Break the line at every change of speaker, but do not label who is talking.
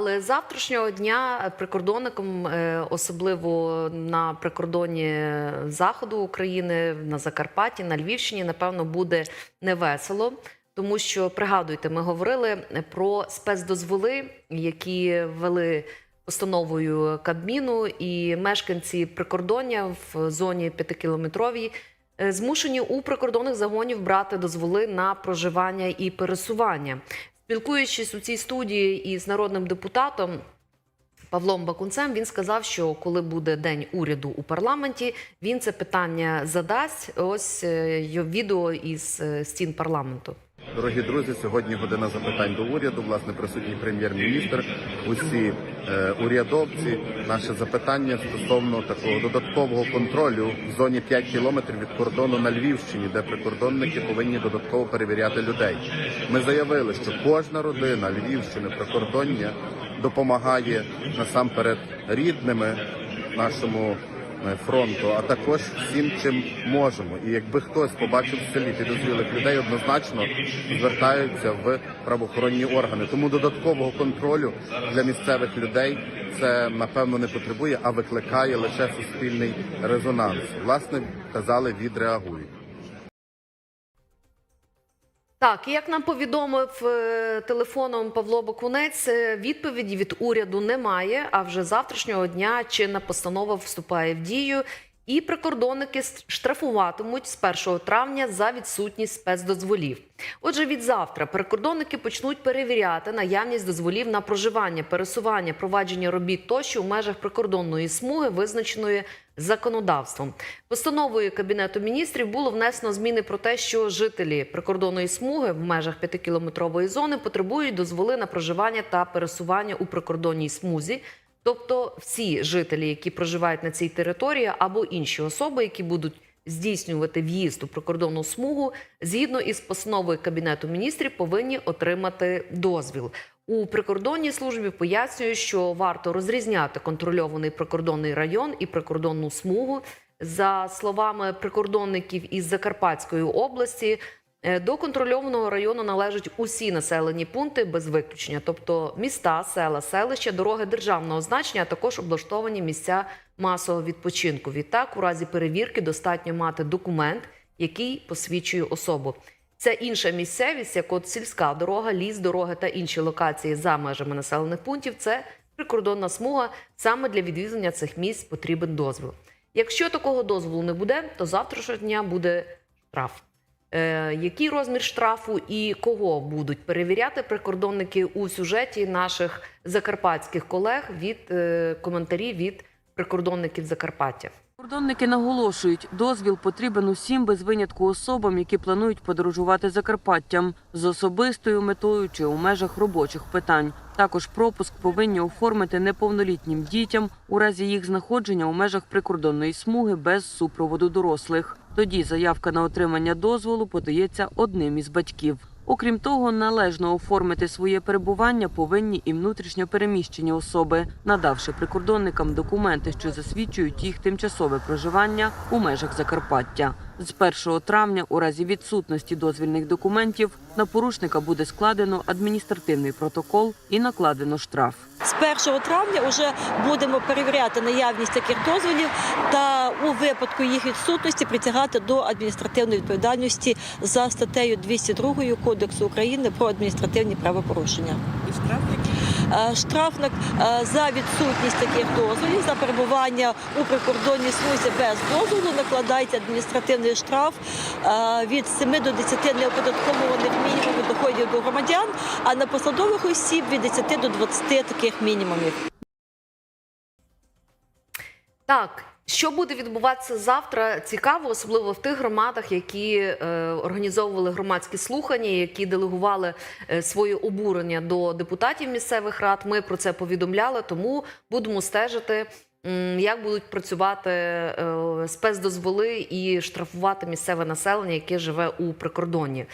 Але завтрашнього дня прикордонникам, е, особливо на прикордоні заходу України, на Закарпатті, на Львівщині, напевно, буде невесело. Тому що пригадуйте, ми говорили про спецдозволи, які ввели постановою Кабміну, і мешканці прикордоння в зоні п'ятикілометровій е, змушені у прикордонних загонів брати дозволи на проживання і пересування. Спілкуючись у цій студії із народним депутатом Павлом Бакунцем, він сказав, що коли буде день уряду у парламенті, він це питання задасть. Ось е, відео із е, стін парламенту.
Дорогі друзі, сьогодні година запитань до уряду. Власне, присутній прем'єр-міністр, усі е, урядовці. Наше запитання стосовно такого додаткового контролю в зоні 5 кілометрів від кордону на Львівщині, де прикордонники повинні додатково перевіряти людей. Ми заявили, що кожна родина Львівщини прикордоння допомагає насамперед рідними нашому фронту, а також всім, чим можемо. І якби хтось побачив в селі підозрілих людей, однозначно звертаються в правоохоронні органи. Тому додаткового контролю для місцевих людей це напевно не потребує, а викликає лише суспільний резонанс. Власне, казали, відреагують.
Так, як нам повідомив е, телефоном Павло Бакунець, е, відповіді від уряду немає. А вже завтрашнього дня чинна постанова вступає в дію, і прикордонники штрафуватимуть з 1 травня за відсутність спецдозволів. Отже, від завтра прикордонники почнуть перевіряти наявність дозволів на проживання, пересування, провадження робіт тощо у межах прикордонної смуги, визначеної законодавством. Постановою Кабінету міністрів було внесено зміни про те, що жителі прикордонної смуги в межах 5-кілометрової зони потребують дозволи на проживання та пересування у прикордонній смузі. Тобто всі жителі, які проживають на цій території, або інші особи, які будуть здійснювати в'їзд у прикордонну смугу, згідно із постановою Кабінету міністрів, повинні отримати дозвіл. У прикордонній службі пояснюють, що варто розрізняти контрольований прикордонний район і прикордонну смугу. За словами прикордонників із Закарпатської області, До контрольованого району належать усі населені пункти без виключення, тобто міста, села, селища, дороги державного значення, а також облаштовані місця масового відпочинку. Відтак, у разі перевірки достатньо мати документ, який посвідчує особу. Це інша місцевість, як от сільська дорога, ліс, дороги та інші локації за межами населених пунктів. Це прикордонна смуга. Саме для відвідування цих місць потрібен дозвіл. Якщо такого дозволу не буде, то завтрашнього дня буде штраф. Е, який розмір штрафу і кого будуть перевіряти прикордонники у сюжеті наших закарпатських колег від е, коментарів від прикордонників Закарпаття?
Кордонники наголошують, дозвіл потрібен усім без винятку особам, які планують подорожувати Закарпаттям з особистою метою чи у межах робочих питань. Також пропуск повинні оформити неповнолітнім дітям у разі їх знаходження у межах прикордонної смуги без супроводу дорослих. Тоді заявка на отримання дозволу подається одним із батьків. Окрім того, належно оформити своє перебування повинні і внутрішньо переміщені особи, надавши прикордонникам документи, що засвідчують їх тимчасове проживання у межах Закарпаття. З 1 травня, у разі відсутності дозвільних документів, на порушника буде складено адміністративний протокол і накладено штраф.
З 1 травня вже будемо перевіряти наявність таких дозволів та у випадку їх відсутності притягати до адміністративної відповідальності за статтею 202 Кодексу України про адміністративні правопорушення.
І штраф
Штраф е, за відсутність таких дозволів за перебування у прикордонній службі без дозволу накладається адміністративний штраф е, від 7 до 10 неоподаткованих мінімумів доходів до громадян, а на посадових осіб від 10 до 20 таких мінімумів.
Так, що буде відбуватися завтра, цікаво, особливо в тих громадах, які е, організовували громадські слухання, які делегували е, своє обурення до депутатів місцевих рад. Ми про це повідомляли, тому будемо стежити. Як будуть працювати е, спецдозволи і штрафувати місцеве населення, яке живе у прикордонні?